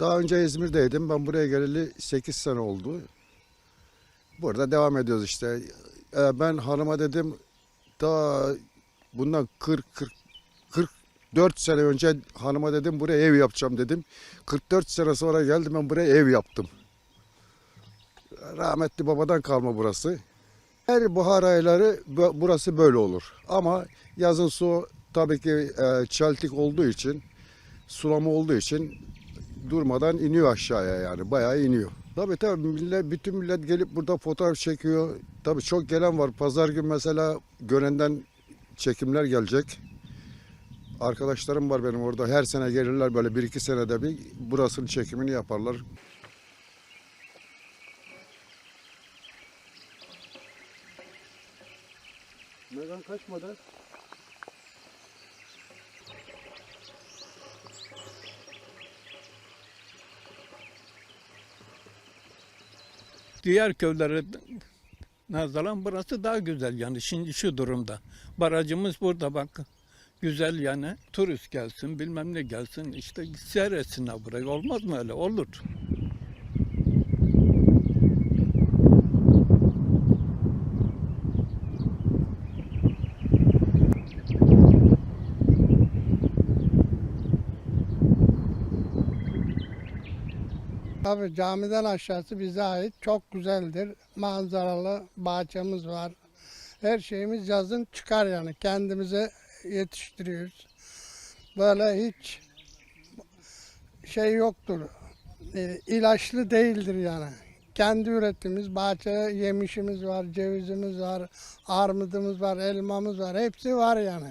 Daha önce İzmir'deydim. Ben buraya geleli 8 sene oldu. Burada devam ediyoruz işte. Ee, ben hanıma dedim daha bundan 40 40 44 sene önce hanıma dedim buraya ev yapacağım dedim. 44 sene sonra geldim ben buraya ev yaptım. Rahmetli babadan kalma burası. Her bahar ayları bu- burası böyle olur. Ama yazın su tabii ki e, çeltik olduğu için, sulama olduğu için durmadan iniyor aşağıya yani bayağı iniyor. Tabii tabii millet, bütün millet gelip burada fotoğraf çekiyor. Tabii çok gelen var. Pazar gün mesela Gönen'den çekimler gelecek. Arkadaşlarım var benim orada. Her sene gelirler böyle bir iki senede bir burasının çekimini yaparlar. Megan kaçmadı. Diğer köylere nazaran burası daha güzel yani şimdi şu durumda. Barajımız burada bak. Güzel yani turist gelsin bilmem ne gelsin işte seyretsinler burayı olmaz mı öyle olur. Tabii camiden aşağısı bize ait. Çok güzeldir. Manzaralı bahçemiz var. Her şeyimiz yazın çıkar yani. Kendimize yetiştiriyoruz. Böyle hiç şey yoktur. E, ilaçlı değildir yani. Kendi ürettiğimiz bahçe yemişimiz var, cevizimiz var, armudumuz var, elmamız var. Hepsi var yani.